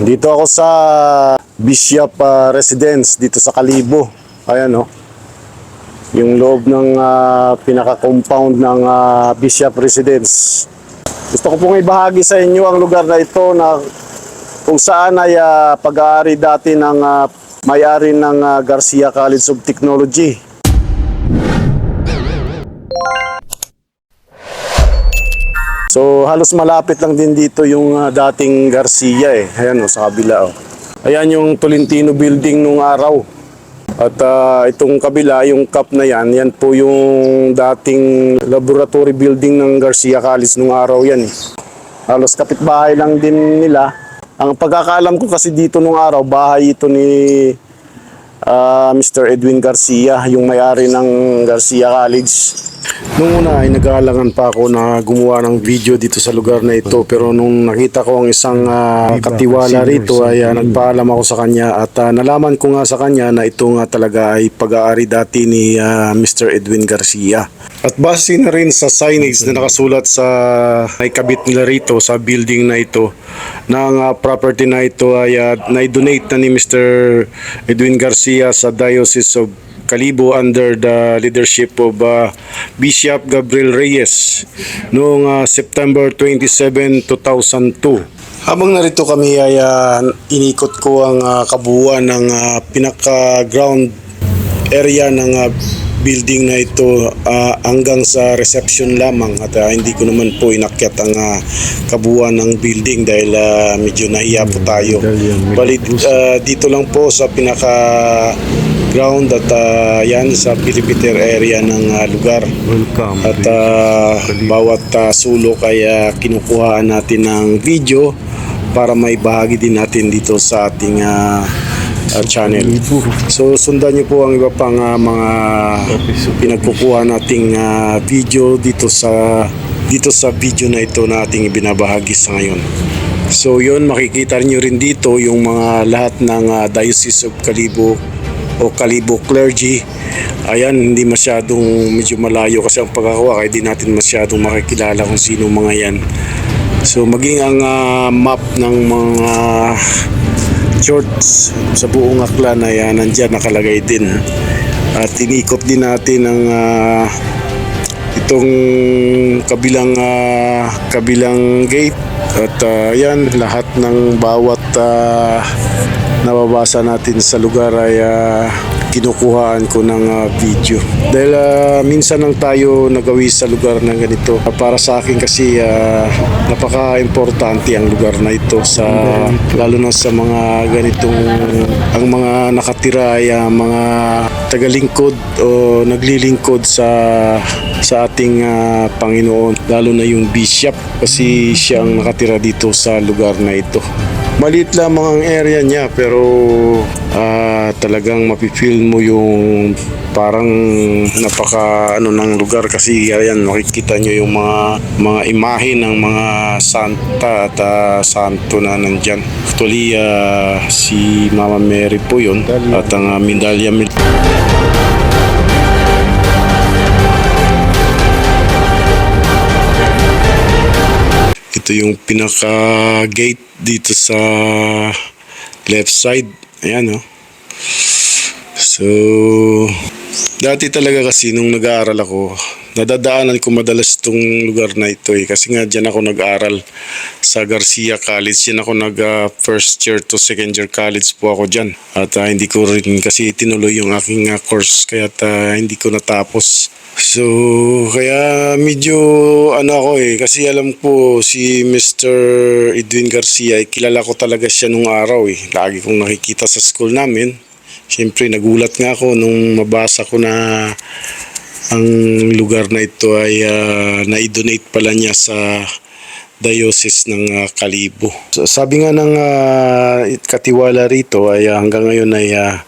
Dito ako sa Bishop ah, Residence dito sa Kalibo. Ayan oh. Yung loob ng ah, pinaka-compound ng ah, Bishop Residence. Gusto ko pong ibahagi sa inyo ang lugar na ito na kung saan ay ah, pag-aari dati ng ah, may-ari ng ah, Garcia College of Technology. So halos malapit lang din dito yung ah, dating Garcia eh. Ayan oh, sa kabila oh. Ayan yung Tolentino building nung araw. At ah, itong kabila, yung cup na yan, yan po yung dating laboratory building ng Garcia College nung araw yan eh. Halos kapitbahay lang din nila. Ang pagkakaalam ko kasi dito nung araw, bahay ito ni ah, Mr. Edwin Garcia, yung may-ari ng Garcia College. Nung una ay nag-aalangan pa ako na gumawa ng video dito sa lugar na ito pero nung nakita ko ang isang ah, katiwala rito ay ah, nagpaalam ako sa kanya at ah, nalaman ko nga sa kanya na ito nga talaga ay pag-aari dati ni ah, Mr. Edwin Garcia. At base na rin sa signage na nakasulat sa may kabit nila rito sa building na ito na ang ah, property na ito ay ah, na-donate na ni Mr. Edwin Garcia sa Diocese of Kalibo under the leadership of uh, Bishop Gabriel Reyes noong uh, September 27, 2002. Habang narito kami ay uh, inikot ko ang uh, kabuuan ng uh, pinaka-ground area ng uh, building na ito uh, hanggang sa reception lamang at uh, hindi ko naman po inakyat ang uh, kabuuan ng building dahil uh, medyo nahiya po tayo. Bali uh, dito lang po sa pinaka ground at uh, yan sa perimeter area ng uh, lugar. Welcome. At uh, bawat uh, sulok ay uh, kinukuhaan natin ng video para may bahagi din natin dito sa ating uh, uh, channel. So sundan niyo po ang iba pang uh, mga pinagkukuha nating uh, video dito sa dito sa video na ito na ating ibinabahagi sa ngayon. So yun makikita niyo rin dito yung mga lahat ng uh, Diocese of Calibo o Kalibo clergy. Ayan, hindi masyadong medyo malayo kasi ang pagkakawa kaya di natin masyadong makikilala kung sino mga yan. So maging ang ah, map ng mga church sa buong aklan ay ah, nandyan nakalagay din. At inikot din natin ang ah, itong kabilang ah, kabilang gate at ah, yan lahat ng bawat ah, nababasa natin sa lugar ay ah, kinukuhaan ko ng ah, video. Dahil ah, minsan lang tayo nagawi sa lugar na ganito. Para sa akin kasi ah, napaka-importante ang lugar na ito sa lalo na sa mga ganitong ang mga nakatira ay ah, mga tagalingkod o naglilingkod sa sa ating ah, Panginoon lalo na yung bishop kasi siyang nakatira dito sa lugar na ito. Maliit lamang ang area niya pero ah, talagang mapipil mo yung parang napaka ano ng lugar kasi ayan makikita nyo yung mga mga imahe ng mga santa at ah, santo na nandyan. Actually ah, si Mama Mary po yun at ang uh, Mindalya Mil- Ito yung pinaka gate dito sa left side. Ayan oh. So, dati talaga kasi nung nag-aaral ako, nadadaanan ko madalas itong lugar na ito eh. Kasi nga dyan ako nag-aaral sa Garcia College. Yan ako nag ah, first year to second year college po ako dyan. At ah, hindi ko rin kasi tinuloy yung aking ah, course kaya hindi ko natapos. So, kaya medyo ano ako eh, kasi alam ko si Mr. Edwin Garcia, eh, kilala ko talaga siya nung araw eh. Lagi kong nakikita sa school namin. Siyempre, nagulat nga ako nung mabasa ko na ang lugar na ito ay ah, na-donate pala niya sa Diocese ng ah, Kalibo. Sabi nga ng ah, katiwala rito ay ah, hanggang ngayon ay ah,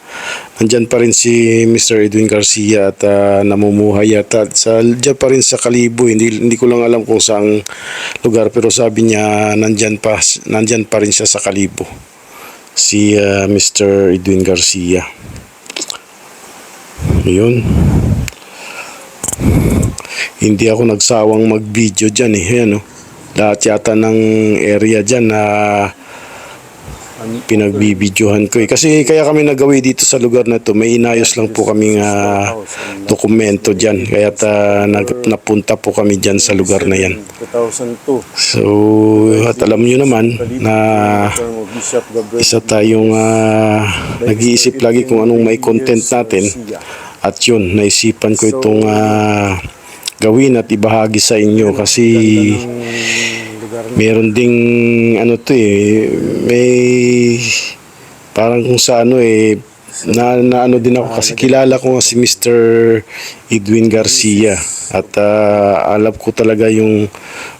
nandyan pa rin si Mr. Edwin Garcia at ah, namumuhay yata sa dyan pa rin sa Kalibo. Hindi hindi ko lang alam kung saang lugar pero sabi niya nandyan pa nandyan pa rin siya sa Kalibo. Si ah, Mr. Edwin Garcia. Yun. Hindi ako nagsawang mag-video dyan eh. Ayan, oh. Lahat yata ng area dyan na pinagbibidyohan ko eh. Kasi kaya kami nagawi dito sa lugar na to, may inayos lang po kaming ah, dokumento dyan. Kaya nag, napunta po kami dyan sa lugar na yan. 2002. So, at alam nyo naman na isa tayong ah, nag-iisip lagi kung anong may content natin. At yun, naisipan ko itong ah, gawin at ibahagi sa inyo kasi lugar na meron ding ano to eh, may parang kung sa ano eh, na, na ano din ako kasi kilala ko si Mr. Edwin Garcia at ah, alam ko talaga yung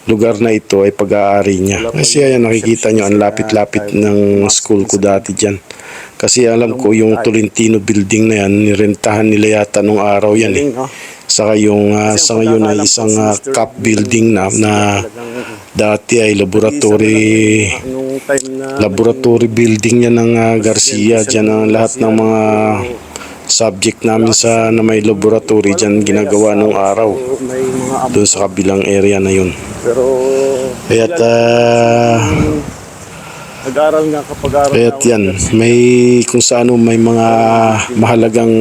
lugar na ito ay pag-aari niya. Kasi ayan nakikita nyo ang lapit-lapit ng school ko dati dyan. Kasi alam ko yung Tolentino building na yan, nirentahan nila yata nung araw yan eh. Saka yung ah, sa ngayon ay isang ah, cup building na na dati ay laboratory laboratory building niya ng ah, Garcia. Diyan ang lahat ng mga subject namin sa na may laboratory diyan ginagawa nung araw. Doon sa kabilang area na yun. Pero kaya uh, nag-aral nga kapag aral kaya yan may kung saan may mga mahalagang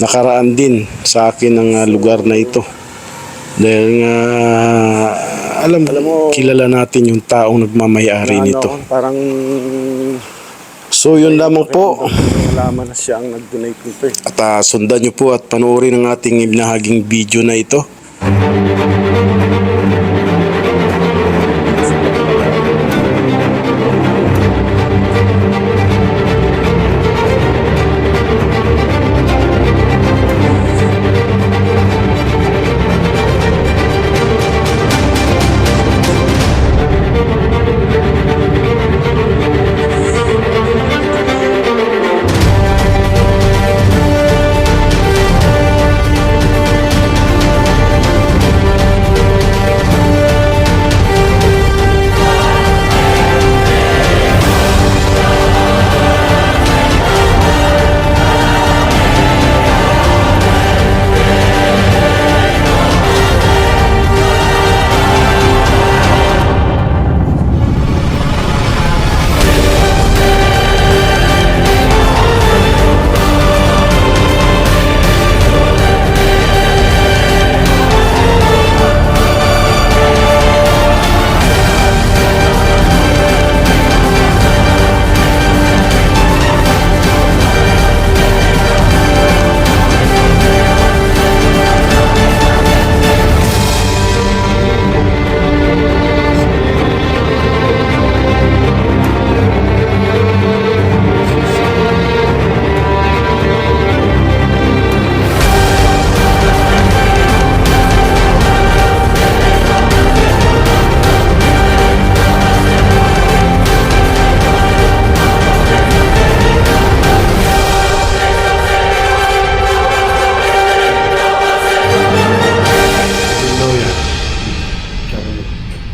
nakaraan din sa akin ang ah, lugar na ito. Dahil nga, alam, kilala natin yung taong nagmamayari ano, nito. parang So, yun lamang po. malaman na siya ang nag-donate nito eh. At ah, sundan nyo po at panoorin ang ating ibinahaging video na ito.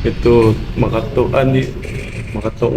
Ito, makato, ani, makato.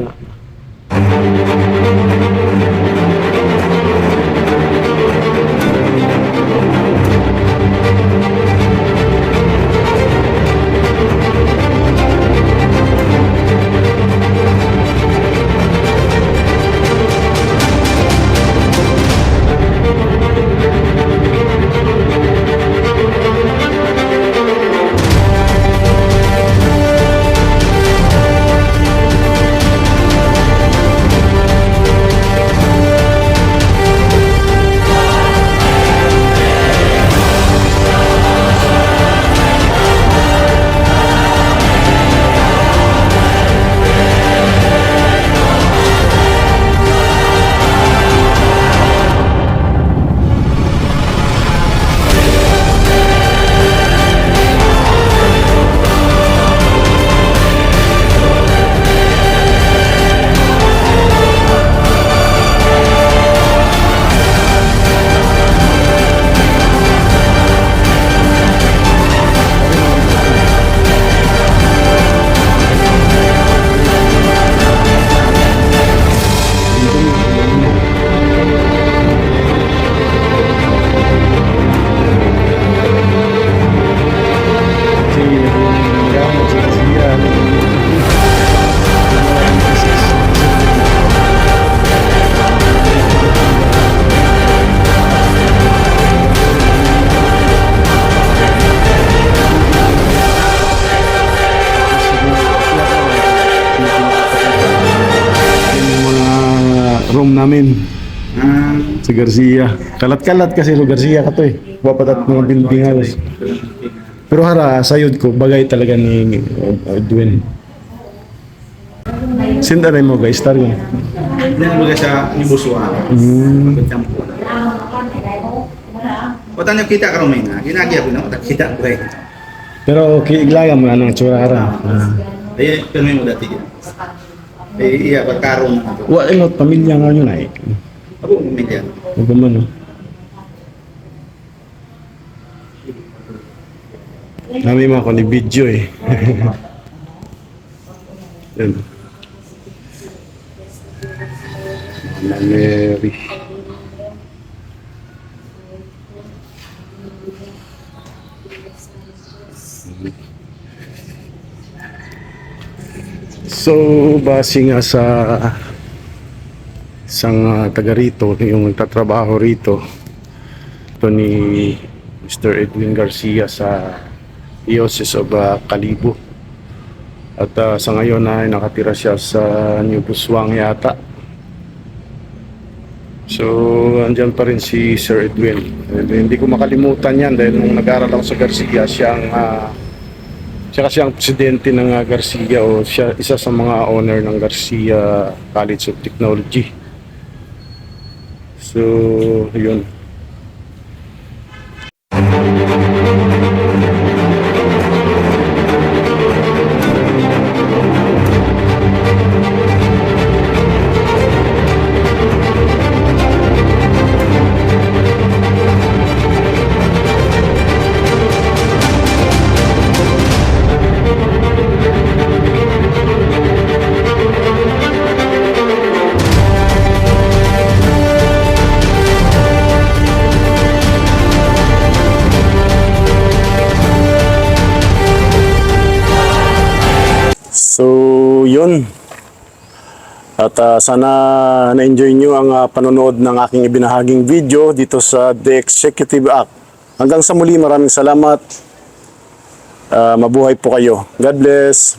Namin Ah, sa Garcia. Kalat-kalat kasi lo Garcia ka to eh. Wapat at mga building halos. Pero hara, sayod ko, bagay talaga ni Edwin. Sinda rin mo guys, tar yun. Hindi na baga sa ibuswa. Hmm. Pagkampo. O tanong kita ka rumay na, ginagya ko na, kita ko eh. Pero kiiglaga mo anong tsura hara. Ah. Ay, pero may mo dati yun. Ay, iya, pagkaroon na ito. Wa ilot pamilya nga yun ay. Ako, umilya. Huwag ka man, oh. Nami mga ni video eh. Yan. Mary. So, base nga sa isang ah, taga rito, yung nagtatrabaho rito, ito ni Mr. Edwin Garcia sa Diocese of ah, Calibo. At ah, sa ngayon ay nakatira siya sa New Buswang yata. So, andyan pa rin si Sir Edwin. And hindi ko makalimutan yan dahil nung nag-aral ako sa Garcia, siyang ah, siya kasi ang presidente ng ah, Garcia o siya isa sa mga owner ng Garcia College of Technology. So, yun. So, yun. At ah, sana na-enjoy nyo ang ah, panonood ng aking ibinahaging video dito sa The Executive Act. Hanggang sa muli, maraming salamat. Ah, mabuhay po kayo. God bless.